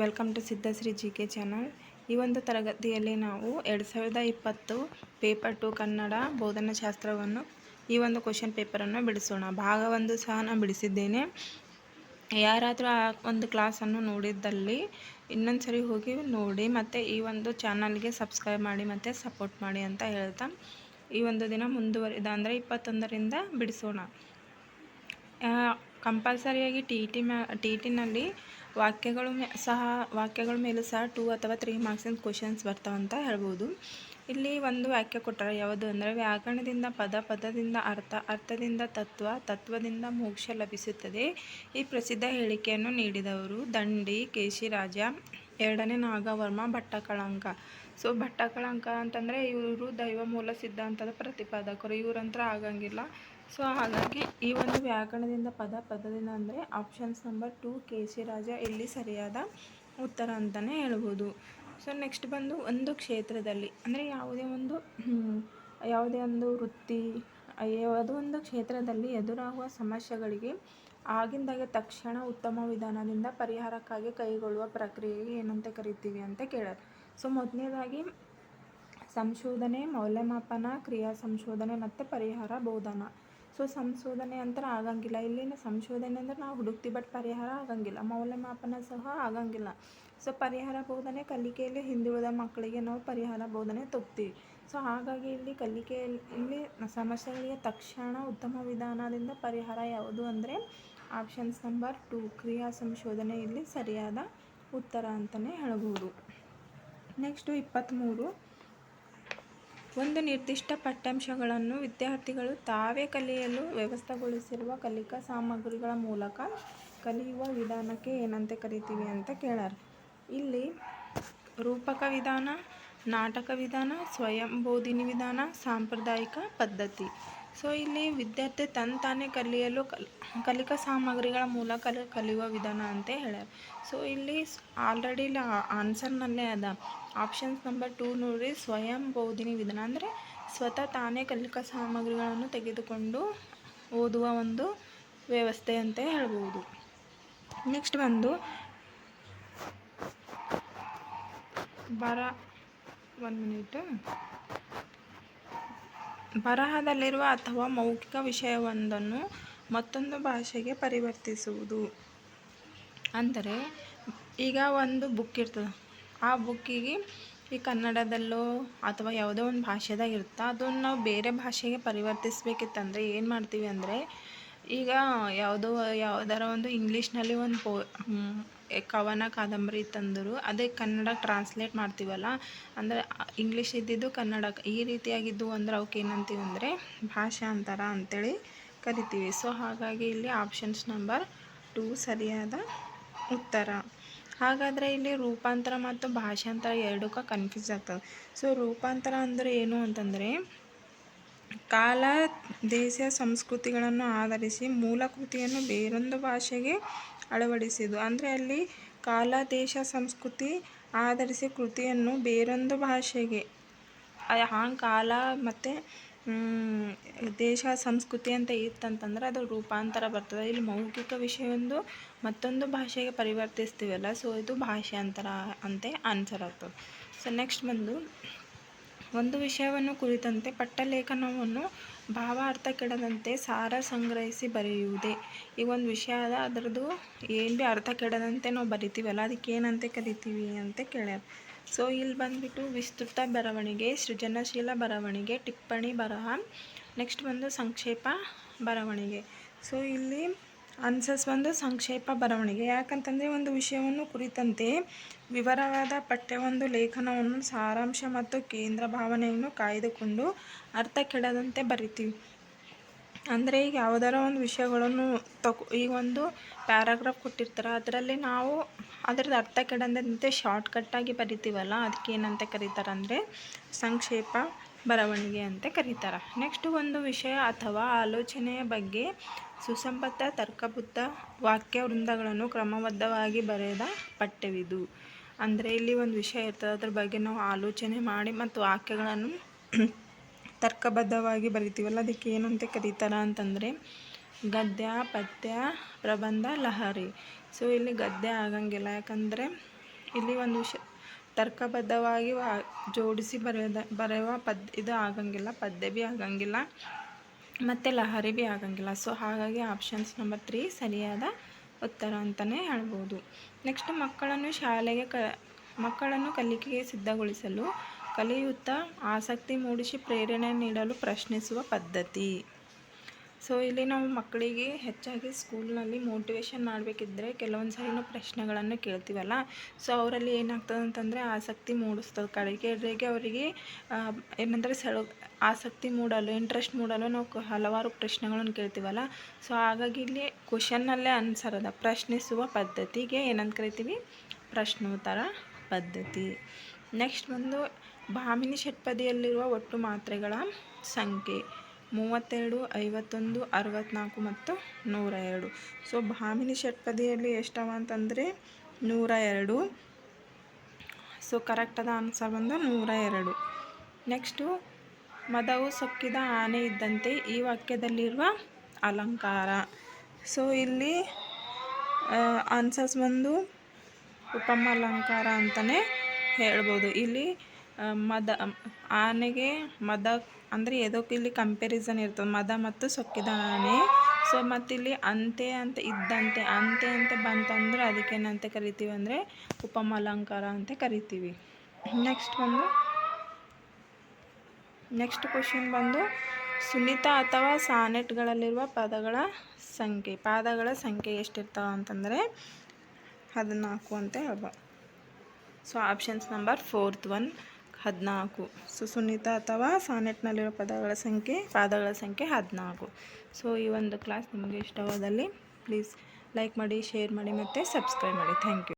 Welcome to Siddhashri G K channel. ಈ ಒಂದು ತರಗತಿಯಲ್ಲಿ ನಾವು ಎರಡು ಸಾವಿರದ ಇಪ್ಪತ್ತು ಪೇಪರ್ ಟು ಕನ್ನಡ ಬೋಧನಾಶಾಸ್ತ್ರವನ್ನು, ಈ ಒಂದು ಕ್ವಶನ್ ಪೇಪರನ್ನು ಬಿಡಿಸೋಣ. ಭಾಗ ಒಂದು ಸಹ ನಾನು ಬಿಡಿಸಿದ್ದೇನೆ. ಯಾರಾದರೂ ಆ ಒಂದು ಕ್ಲಾಸನ್ನು ನೋಡಿದ್ದಲ್ಲಿ ಇನ್ನೊಂದು ಸರಿ ಹೋಗಿ ನೋಡಿ, ಮತ್ತು ಈ ಒಂದು ಚಾನಲ್ಗೆ ಸಬ್ಸ್ಕ್ರೈಬ್ ಮಾಡಿ, ಮತ್ತು ಸಪೋರ್ಟ್ ಮಾಡಿ ಅಂತ ಹೇಳ್ತಾ ಈ ಒಂದು ದಿನ ಮುಂದುವರಿದ, ಅಂದರೆ ಇಪ್ಪತ್ತೊಂದರಿಂದ ಬಿಡಿಸೋಣ. ಕಂಪಲ್ಸರಿಯಾಗಿ ಟಿ ಟಿ ಮ್ಯಾ ಟಿ ಟಿನಲ್ಲಿ ವಾಕ್ಯಗಳು ಮೇ, ಸಹ ವಾಕ್ಯಗಳ ಮೇಲೂ ಸಹ ಟೂ ಅಥವಾ ತ್ರೀ ಮಾರ್ಕ್ಸಿನ ಕ್ವಶನ್ಸ್ ಬರ್ತಾವಂತ ಹೇಳ್ಬೋದು. ಇಲ್ಲಿ ಒಂದು ವಾಕ್ಯ ಕೊಟ್ಟರೆ, ಯಾವುದು ಅಂದರೆ, ವ್ಯಾಕರಣದಿಂದ ಪದ, ಪದದಿಂದ ಅರ್ಥ, ಅರ್ಥದಿಂದ ತತ್ವ, ತತ್ವದಿಂದ ಮೋಕ್ಷ ಲಭಿಸುತ್ತದೆ. ಈ ಪ್ರಸಿದ್ಧ ಹೇಳಿಕೆಯನ್ನು ನೀಡಿದವರು ದಂಡಿ, ಕೇಶಿರಾಜ, ಎರಡನೇ ನಾಗವರ್ಮ, ಭಟ್ಟಕಳಂಕ. ಸೊ ಭಟ್ಟಕಳಂಕ ಅಂತಂದರೆ ಇವರು ದೈವ ಮೂಲ ಸಿದ್ಧಾಂತದ ಪ್ರತಿಪಾದಕರು. ಇವರಂತ್ರ ಆಗಂಗಿಲ್ಲ. ಸೊ ಹಾಗಾಗಿ ಈ ಒಂದು ವ್ಯಾಕರಣದಿಂದ ಪದ ಪದದಿಂದ ಅಂದರೆ ಆಪ್ಷನ್ಸ್ ನಂಬರ್ ಟು ರಾಜ ಇಲ್ಲಿ ಸರಿಯಾದ ಉತ್ತರ ಅಂತಲೇ ಹೇಳ್ಬೋದು. ಸೊ ನೆಕ್ಸ್ಟ್ ಬಂದು ಒಂದು ಕ್ಷೇತ್ರದಲ್ಲಿ ಅಂದರೆ ಯಾವುದೇ ಒಂದು ಯಾವುದೇ ಒಂದು ವೃತ್ತಿ ಯಾವುದೋ ಒಂದು ಕ್ಷೇತ್ರದಲ್ಲಿ ಎದುರಾಗುವ ಸಮಸ್ಯೆಗಳಿಗೆ ಆಗಿಂದಾಗೆ ತಕ್ಷಣ ಉತ್ತಮ ವಿಧಾನದಿಂದ ಪರಿಹಾರಕ್ಕಾಗಿ ಕೈಗೊಳ್ಳುವ ಪ್ರಕ್ರಿಯೆಗೆ ಏನಂತ ಕರಿತೀವಿ ಅಂತ ಕೇಳೋದು. ಸೊ ಮೊದಲನೇದಾಗಿ ಸಂಶೋಧನೆ, ಮೌಲ್ಯಮಾಪನ ಕ್ರಿಯಾ ಸಂಶೋಧನೆ ಮತ್ತು ಪರಿಹಾರ ಬೋಧನ. ಸೊ ಸಂಶೋಧನೆ ಅಂತ ಆಗಂಗಿಲ್ಲ. ಇಲ್ಲಿನ ಸಂಶೋಧನೆ ಅಂದ್ರೆ ನಾವು ಹುಡುಕ್ತೀವಿ ಬಟ್ ಪರಿಹಾರ ಆಗಂಗಿಲ್ಲ. ಮೌಲ್ಯಮಾಪನ ಸಹ ಆಗಂಗಿಲ್ಲ. ಸೊ ಪರಿಹಾರ ಬೋಧನೆ ಕಲಿಕೆಯಲ್ಲಿ ಹಿಂದುಳಿದ ಮಕ್ಕಳಿಗೆ ನಾವು ಪರಿಹಾರ ಬೋಧನೆ ತೊಗ್ತೀವಿ ಸೊ ಹಾಗಾಗಿ ಇಲ್ಲಿ ಕಲಿಕೆಯಲ್ಲಿ ಸಮಸ್ಯೆಗಳಿಗೆ ತಕ್ಷಣ ಉತ್ತಮ ವಿಧಾನದಿಂದ ಪರಿಹಾರ ಯಾವುದು ಅಂದರೆ ಆಪ್ಷನ್ಸ್ ನಂಬರ್ ಟು ಕ್ರಿಯಾ ಸಂಶೋಧನೆ ಇಲ್ಲಿ ಸರಿಯಾದ ಉತ್ತರ ಅಂತಲೇ ಹೇಳ್ಬೋದು. ನೆಕ್ಸ್ಟು ಇಪ್ಪತ್ತ್ಮೂರು ಒಂದು ನಿರ್ದಿಷ್ಟ ಪಠ್ಯಾಂಶಗಳನ್ನು ವಿದ್ಯಾರ್ಥಿಗಳು ತಾವೇ ಕಲಿಯಲು ವ್ಯವಸ್ಥೆಗೊಳಿಸಿರುವ ಕಲಿಕಾ ಸಾಮಗ್ರಿಗಳ ಮೂಲಕ ಕಲಿಯುವ ವಿಧಾನಕ್ಕೆ ಏನಂತ ಕರಿತೀವಿ ಅಂತ ಕೇಳಾರ. ಇಲ್ಲಿ ರೂಪಕ ವಿಧಾನ, ನಾಟಕ ವಿಧಾನ, ಸ್ವಯಂ ಬೋಧಿನಿ ವಿಧಾನ, ಸಾಂಪ್ರದಾಯಿಕ ಪದ್ಧತಿ. ಸೊ, ಇಲ್ಲಿ ವಿದ್ಯಾರ್ಥಿ ತನ್ನ ತಾನೇ ಕಲಿಯಲು ಕಲ್ ಕಲಿಕಾ ಸಾಮಗ್ರಿಗಳ ಮೂಲಕ ಕಲಿಯುವ ವಿಧಾನ ಅಂತ ಹೇಳ್ಯಾರ. ಸೊ, ಇಲ್ಲಿ ಆಲ್ರೆಡಿ ಇಲ್ಲಿ ಆನ್ಸರ್ನಲ್ಲೇ ಅದ. ಆಪ್ಷನ್ಸ್ ನಂಬರ್ ಟೂ ನೋಡಿ, ಸ್ವಯಂ ಬೋಧಿನಿ ವಿಧಾನ ಅಂದರೆ ಸ್ವತಃ ತಾನೇ ಕಲಿಕಾ ಸಾಮಗ್ರಿಗಳನ್ನು ತೆಗೆದುಕೊಂಡು ಓದುವ ಒಂದು ವ್ಯವಸ್ಥೆ ಅಂತ ಹೇಳ್ಬೋದು. ನೆಕ್ಸ್ಟ್ ಬಂದು ಬರ ಒನ್ ಮಿನಿಟ್ ಬರಹದಲ್ಲಿರುವ ಅಥವಾ ಮೌಖಿಕ ವಿಷಯವೊಂದನ್ನು ಮತ್ತೊಂದು ಭಾಷೆಗೆ ಪರಿವರ್ತಿಸುವುದು. ಅಂದರೆ ಈಗ ಒಂದು ಬುಕ್ ಇರ್ತದೆ. ಆ ಬುಕ್ಕಿಗೆ ಈ ಕನ್ನಡದಲ್ಲೋ ಅಥವಾ ಯಾವುದೋ ಒಂದು ಭಾಷೆದಾಗ ಇರುತ್ತೆ? ಅದನ್ನು ನಾವು ಬೇರೆ ಭಾಷೆಗೆ ಪರಿವರ್ತಿಸ್ಬೇಕಿತ್ತಂದರೆ ಏನು ಮಾಡ್ತೀವಿ ಅಂದರೆ, ಈಗ ಯಾವುದೋ ಯಾವುದಾರ ಒಂದು ಇಂಗ್ಲೀಷ್ನಲ್ಲಿ ಒಂದು ಪೋ ಕವನ, ಕಾದಂಬರಿ ತಂದರು ಅದೇ ಕನ್ನಡ ಟ್ರಾನ್ಸ್ಲೇಟ್ ಮಾಡ್ತೀವಲ್ಲ? ಅಂದರೆ ಇಂಗ್ಲೀಷ್ ಇದ್ದಿದ್ದು ಕನ್ನಡ, ಈ ರೀತಿಯಾಗಿದ್ದು ಅಂದ್ರೆ ಅವಕ್ಕೆ ಏನಂತೀವಿ ಅಂದರೆ ಭಾಷಾಂತರ ಅಂಥೇಳಿ ಕರಿತೀವಿ. ಸೊ ಹಾಗಾಗಿ ಇಲ್ಲಿ ಆಪ್ಷನ್ಸ್ ನಂಬರ್ ಟೂ ಸರಿಯಾದ ಉತ್ತರ. ಹಾಗಾದರೆ ಇಲ್ಲಿ ರೂಪಾಂತರ ಮತ್ತು ಭಾಷಾಂತರ ಎರಡಕ್ಕೂ ಕನ್ಫ್ಯೂಸ್ ಆಗ್ತದೆ. ಸೊ ರೂಪಾಂತರ ಅಂದರೆ ಏನು ಅಂತಂದರೆ, ಕಾಲ, ದೇಶ, ಸಂಸ್ಕೃತಿಗಳನ್ನು ಆಧರಿಸಿ ಮೂಲ ಕೃತಿಯನ್ನು ಬೇರೊಂದು ಭಾಷೆಗೆ ಅಳವಡಿಸಿದ್ದು. ಅಂದರೆ ಅಲ್ಲಿ ಕಾಲ, ದೇಶ, ಸಂಸ್ಕೃತಿ ಆಧರಿಸಿ ಕೃತಿಯನ್ನು ಬೇರೊಂದು ಭಾಷೆಗೆ ಹಾಂಗೆ ಕಾಲ ಮತ್ತು ದೇಶ, ಸಂಸ್ಕೃತಿ ಅಂತ ಇತ್ತಂತಂದ್ರೆ ಅದು ರೂಪಾಂತರ ಬರ್ತದೆ. ಇಲ್ಲಿ ಮೌಖಿಕ ವಿಷಯವೊಂದು ಮತ್ತೊಂದು ಭಾಷೆಗೆ ಪರಿವರ್ತಿಸ್ತೀವಲ್ಲ ಸೊ ಇದು ಭಾಷಾಂತರ ಅಂತೆ ಆನ್ಸರ್ ಆಗ್ತದೆ. ಸೊ ನೆಕ್ಸ್ಟ್ ಬಂದು, ಒಂದು ವಿಷಯವನ್ನು ಕುರಿತಂತೆ ಪಟ್ಟಲೇಖನವನ್ನು ಭಾವಾರ್ಥ ಕೆಡದಂತೆ ಸಾರ ಸಂಗ್ರಹಿಸಿ ಬರೆಯುವುದೇ. ಈ ಒಂದು ವಿಷಯ ಅದ, ಅದರದ್ದು ಏನು ಭೀ ಅರ್ಥ ಕೆಡದಂತೆ ನಾವು ಬರಿತೀವಲ್ಲ ಅದಕ್ಕೆ ಏನಂತೆ ಕರಿತೀವಿ ಅಂತ ಕೇಳ್ಯಾರ. ಸೊ ಇಲ್ಲಿ ಬಂದುಬಿಟ್ಟು ವಿಸ್ತೃತ ಬರವಣಿಗೆ, ಸೃಜನಶೀಲ ಬರವಣಿಗೆ, ಟಿಪ್ಪಣಿ ಬರಹ ನೆಕ್ಸ್ಟ್ ಬಂದು ಸಂಕ್ಷೇಪ ಬರವಣಿಗೆ. ಸೊ ಇಲ್ಲಿ ಆನ್ಸರ್ಸ್ ಬಂದು ಸಂಕ್ಷೇಪ ಬರವಣಿಗೆ. ಯಾಕಂತಂದರೆ ಒಂದು ವಿಷಯವನ್ನು ಕುರಿತಂತೆ ವಿವರವಾದ ಪಠ್ಯವೊಂದು ಲೇಖನವನ್ನು ಸಾರಾಂಶ ಮತ್ತು ಕೇಂದ್ರ ಭಾವನೆಯನ್ನು ಕಾಯ್ದುಕೊಂಡು ಅರ್ಥ ಕೆಡದಂತೆ ಬರಿತೀವಿ. ಅಂದರೆ ಈಗ ಯಾವುದಾರ ಒಂದು ವಿಷಯಗಳನ್ನು ತಗೊ ಈಗ ಒಂದು ಪ್ಯಾರಾಗ್ರಾಫ್ ಕೊಟ್ಟಿರ್ತಾರೆ, ಅದರಲ್ಲಿ ನಾವು ಅದ್ರದ್ದು ಅರ್ಥ ಕೆಡದಂತೆ ಶಾರ್ಟ್ಕಟ್ಟಾಗಿ ಬರಿತೀವಲ್ಲ ಅದಕ್ಕೆ ಏನಂತ ಕರೀತಾರೆ ಅಂದರೆ ಸಂಕ್ಷೇಪ, ಬರವಣಿಗೆ ಅಂತ ಕರೀತಾರೆ. ನೆಕ್ಸ್ಟ್ ಒಂದು ವಿಷಯ ಅಥವಾ ಆಲೋಚನೆಯ ಬಗ್ಗೆ ಸುಸಂಬದ್ಧ, ತರ್ಕಬುದ್ಧ ವಾಕ್ಯ ವೃಂದಗಳನ್ನು ಕ್ರಮಬದ್ಧವಾಗಿ ಬರೆದ ಪಠ್ಯವಿದು. ಅಂದರೆ ಇಲ್ಲಿ ಒಂದು ವಿಷಯ ಇರ್ತದೆ, ಅದ್ರ ಬಗ್ಗೆ ನಾವು ಆಲೋಚನೆ ಮಾಡಿ ಮತ್ತು ವಾಕ್ಯಗಳನ್ನು ತರ್ಕಬದ್ಧವಾಗಿ ಬರಿತೀವಲ್ಲ, ಅದಕ್ಕೆ ಏನಂತ ಕರೀತಾರೆ ಅಂತಂದರೆ, ಗದ್ಯ, ಪದ್ಯ, ಪ್ರಬಂಧ, ಲಹರಿ. ಸೊ ಇಲ್ಲಿ ಗದ್ಯ ಆಗಂಗಿಲ್ಲ, ಯಾಕಂದರೆ ಇಲ್ಲಿ ಒಂದು ವಿಷಯ ತರ್ಕಬದ್ಧವಾಗಿ ಜೋಡಿಸಿ ಬರೆಯೋದ ಬರೆಯುವ ಪದ್, ಇದು ಆಗಂಗಿಲ್ಲ, ಪದ್ಯ ಭೀ ಆಗಂಗಿಲ್ಲ, ಮತ್ತು ಲಹರಿ ಭೀ ಆಗಂಗಿಲ್ಲ. ಸೊ ಹಾಗಾಗಿ ಆಪ್ಷನ್ಸ್ ನಂಬರ್ ತ್ರೀ ಸರಿಯಾದ ಉತ್ತರ ಅಂತಲೇ ಹೇಳ್ಬೋದು. ನೆಕ್ಸ್ಟ್ ಮಕ್ಕಳನ್ನು ಶಾಲೆಗೆ ಕ, ಮಕ್ಕಳನ್ನು ಕಲಿಕೆಗೆ ಸಿದ್ಧಗೊಳಿಸಲು ಕಲಿಯುತ್ತಾ ಆಸಕ್ತಿ ಮೂಡಿಸಿ ಪ್ರೇರಣೆ ನೀಡಲು ಪ್ರಶ್ನಿಸುವ ಪದ್ಧತಿ. ಸೊ ಇಲ್ಲಿ ನಾವು ಮಕ್ಕಳಿಗೆ ಹೆಚ್ಚಾಗಿ ಸ್ಕೂಲ್ನಲ್ಲಿ ಮೋಟಿವೇಶನ್ ಮಾಡಬೇಕಿದ್ರೆ ಕೆಲವೊಂದು ಸಾರಿ ಪ್ರಶ್ನೆಗಳನ್ನು ಕೇಳ್ತೀವಲ್ಲ. ಸೊ ಅವರಲ್ಲಿ ಏನಾಗ್ತದೆ ಅಂತಂದರೆ ಆಸಕ್ತಿ ಮೂಡಿಸ್ತದೆ. ಕಡೆಗೆ ಅವರಿಗೆ ಏನಂದರೆ ಸೆಳ ಆಸಕ್ತಿ ಮೂಡಲು ಇಂಟ್ರೆಸ್ಟ್ ಮೂಡಲು ನಾವು ಹಲವಾರು ಪ್ರಶ್ನೆಗಳನ್ನು ಕೇಳ್ತೀವಲ್ಲ. ಸೊ ಹಾಗಾಗಿ ಇಲ್ಲಿ ಕ್ವಶನ್ನಲ್ಲೇ ಆನ್ಸರ್ ಅದ. ಪ್ರಶ್ನಿಸುವ ಪದ್ಧತಿಗೆ ಏನಂತ ಕರಿತೀವಿ? ಪ್ರಶ್ನೋತ್ತರ ಪದ್ಧತಿ. ನೆಕ್ಸ್ಟ್ ಬಂದು ಭಾಮಿನಿ ಷಟ್ಪದಿಯಲ್ಲಿರುವ ಒಟ್ಟು ಮಾತ್ರೆಗಳ ಸಂಖ್ಯೆ ಮೂವತ್ತೆರಡು, ಐವತ್ತೊಂದು ಅರವತ್ತ್ನಾಲ್ಕು ಮತ್ತು ನೂರ ಎರಡು. ಸೊ ಭಾಮಿನಿ ಷಟ್ಪದಿಯಲ್ಲಿ ಎಷ್ಟವ ಅಂತಂದರೆ ನೂರ ಎರಡು. ಸೊ, ಕರೆಕ್ಟಾದ ಆನ್ಸರ್ ಬಂದು ನೂರ ಎರಡು. ನೆಕ್ಸ್ಟು, ಮದವು ಸೊಕ್ಕಿದ ಆನೆ ಇದ್ದಂತೆ ಈ ವಾಕ್ಯದಲ್ಲಿರುವ ಅಲಂಕಾರ. ಸೊ, ಇಲ್ಲಿ ಆನ್ಸರ್ಸ್ ಬಂದು ಉಪಮ ಅಲಂಕಾರ ಅಂತಲೇ ಹೇಳ್ಬೋದು. ಇಲ್ಲಿ ಮದ ಆನೆಗೆ ಮದ, ಅಂದರೆ ಎದಕ್ಕೆ ಇಲ್ಲಿ ಕಂಪ್ಯಾರಿಸನ್ ಇರ್ತದೆ. ಮದ ಮತ್ತು ಸೊಕ್ಕಿದ ಆನೆ. ಸೊ ಮತ್ತಿಲ್ಲಿ ಅಂತೆ ಅಂತ ಇದ್ದಂತೆ, ಅಂತೆ ಅಂತ ಬಂತಂದ್ರೆ ಅದಕ್ಕೇನಂತ ಕರಿತೀವಿ ಅಂದರೆ ಉಪಮಾಲಂಕಾರ ಅಂತ ಕರಿತೀವಿ. ನೆಕ್ಸ್ಟ್ ಬಂದು ನೆಕ್ಸ್ಟ್ ಕ್ವಶನ್ ಬಂದು ಸುನಿತ ಅಥವಾ ಸಾನೆಟ್ಗಳಲ್ಲಿರುವ ಪದಗಳ ಸಂಖ್ಯೆ. ಪಾದಗಳ ಸಂಖ್ಯೆ ಎಷ್ಟಿರ್ತಾವ ಅಂತಂದರೆ ಹದಿನಾಲ್ಕು ಅಂತ ಹೇಳ್ಬೋದು. So options number fourth one ಹದಿನಾಲ್ಕು. ಸೊ, ಸುನೀತ ಅಥವಾ ಸಾನೆಟ್ನಲ್ಲಿರೋ ಪದಗಳ ಸಂಖ್ಯೆ, ಪಾದಗಳ ಸಂಖ್ಯೆ ಹದಿನಾಲ್ಕು. ಸೊ, ಈ ಒಂದು ಕ್ಲಾಸ್ ನಿಮಗೆ ಇಷ್ಟವಾದಲ್ಲಿ ಪ್ಲೀಸ್ ಲೈಕ್ ಮಾಡಿ ಶೇರ್ ಮಾಡಿ ಮತ್ತು ಸಬ್ಸ್ಕ್ರೈಬ್ ಮಾಡಿ. Thank you